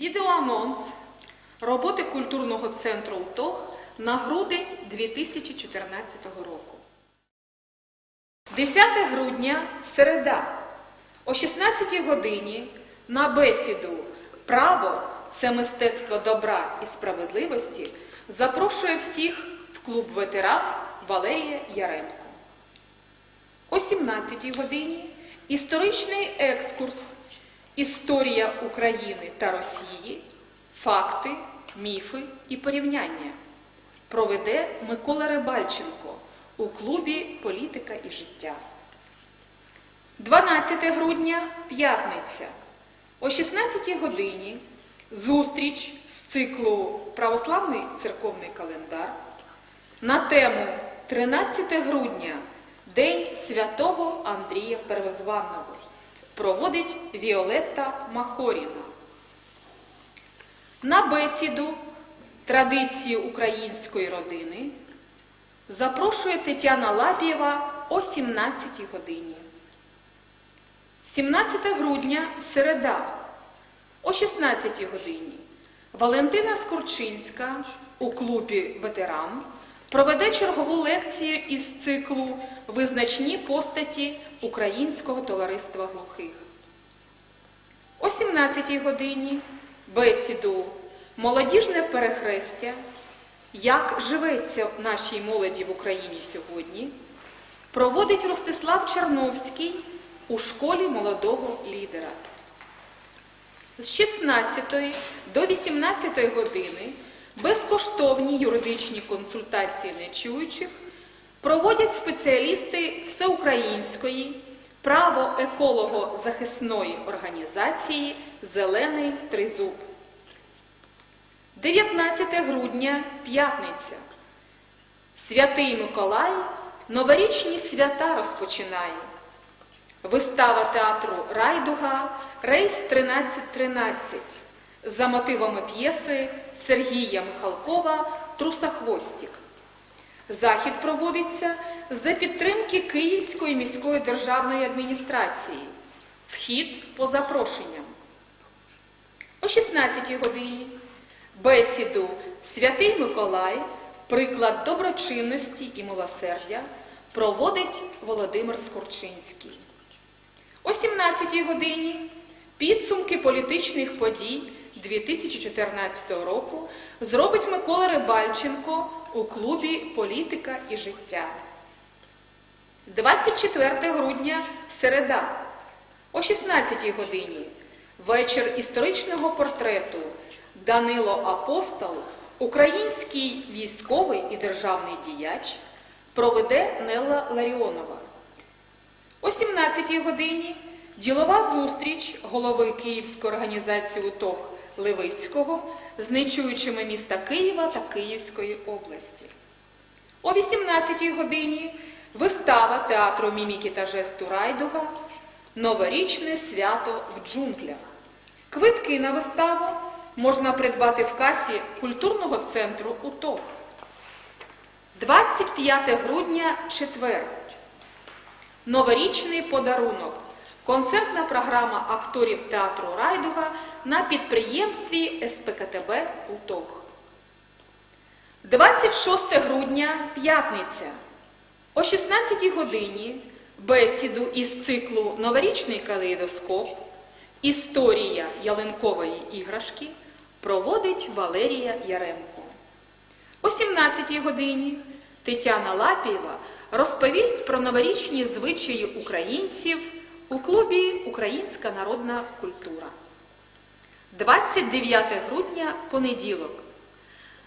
Відеоанонс роботи культурного центру УТОГ на грудень 2014 року. 10 грудня середа о 16 годині на бесіду Право це мистецтво добра і справедливості запрошує всіх в клуб ветеран Валерія Яремко. О 17 годині історичний екскурс Історія України та Росії. Факти, міфи і порівняння проведе Микола Рибальченко у клубі Політика і життя. 12 грудня п'ятниця о 16 годині зустріч з циклу Православний церковний календар на тему 13 грудня День святого Андрія Первозванного проводить Віолетта Махоріна. На бесіду традиції української родини запрошує Тетяна Лапієва о 17 годині. 17 грудня середа о 16 годині Валентина Скорчинська у клубі Ветеран проведе чергову лекцію із циклу Визначні постаті Українського товариства глухих. О 17 годині бесіду Молодіжне перехрестя Як живеться нашій молоді в Україні сьогодні проводить Ростислав Черновський у школі молодого лідера. З 16 до 18 години безкоштовні юридичні консультації нечуючих проводять спеціалісти Всеукраїнської право-еколого-захисної організації Зелений Тризуб. 19 грудня п'ятниця. Святий Миколай новорічні свята розпочинає. Вистава театру Райдуга Рейс 1313 за мотивами п'єси Сергія Михалкова Трусахвостік. Захід проводиться за підтримки Київської міської державної адміністрації. Вхід по запрошенням. О 16-й годині бесіду Святий Миколай, приклад доброчинності і милосердя проводить Володимир Скорчинський. О 17-й годині підсумки політичних подій 2014 року зробить Микола Рибальченко у клубі Політика і життя. 24 грудня середа о 16 годині вечір історичного портрету Данило Апостол, український військовий і державний діяч, проведе Нелла Ларіонова. О 17 годині ділова зустріч голови Київської організації УТОГ Левицького з міста Києва та Київської області. О 18-й годині вистава театру міміки та жесту Райдуга Новорічне свято в джунглях. Квитки на виставу можна придбати в касі культурного центру УТОГ. 25 грудня четвер. Новорічний подарунок. Концертна програма акторів театру Райдуга на підприємстві СПКТБ УТОГ. 26 грудня п'ятниця. О 16 годині бесіду із циклу Новорічний калейдоскоп Історія ялинкової іграшки проводить Валерія Яремко. О 17 годині Тетяна Лапієва розповість про новорічні звичаї українців у клубі Українська народна культура. 29 грудня понеділок.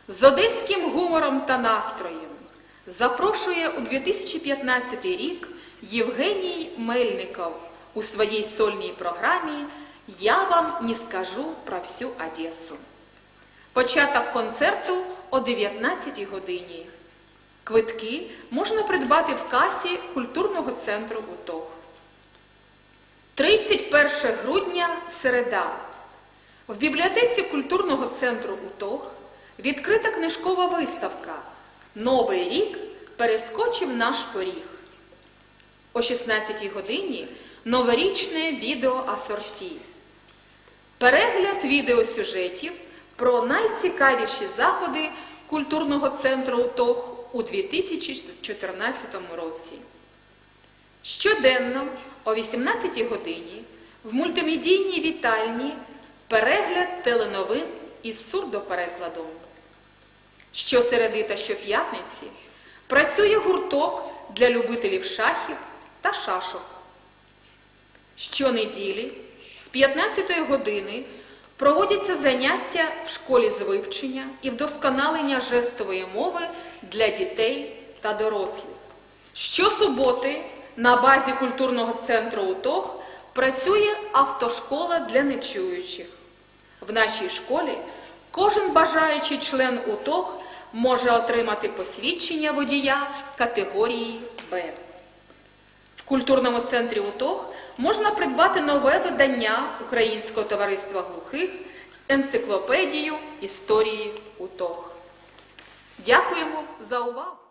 З одеським гумором та настроєм запрошує у 2015 рік Євгеній Мельников у своїй сольній програмі Я вам не скажу про всю Одесу. Початок концерту о 19 годині. Квитки можна придбати в касі культурного центру УТОГ. 31 грудня середа. В бібліотеці культурного центру УТОГ відкрита книжкова виставка Новий рік перескочив наш поріг. О 16 годині новорічне відео асорті. перегляд відеосюжетів про найцікавіші заходи культурного центру УТОГ у 2014 році. Щоденно о 18 годині в мультимедійній вітальні перегляд теленовин із сурдоперекладом. Щосереди та щоп'ятниці працює гурток для любителів шахів та шашок. Щонеділі з 15 години проводяться заняття в школі з вивчення і вдосконалення жестової мови для дітей та дорослих. Щосуботи на базі культурного центру УТОГ працює автошкола для нечуючих. В нашій школі кожен бажаючий член УТОГ може отримати посвідчення водія категорії Б. В культурному центрі УТОГ можна придбати нове видання Українського товариства глухих енциклопедію історії УТОГ. Дякуємо за увагу!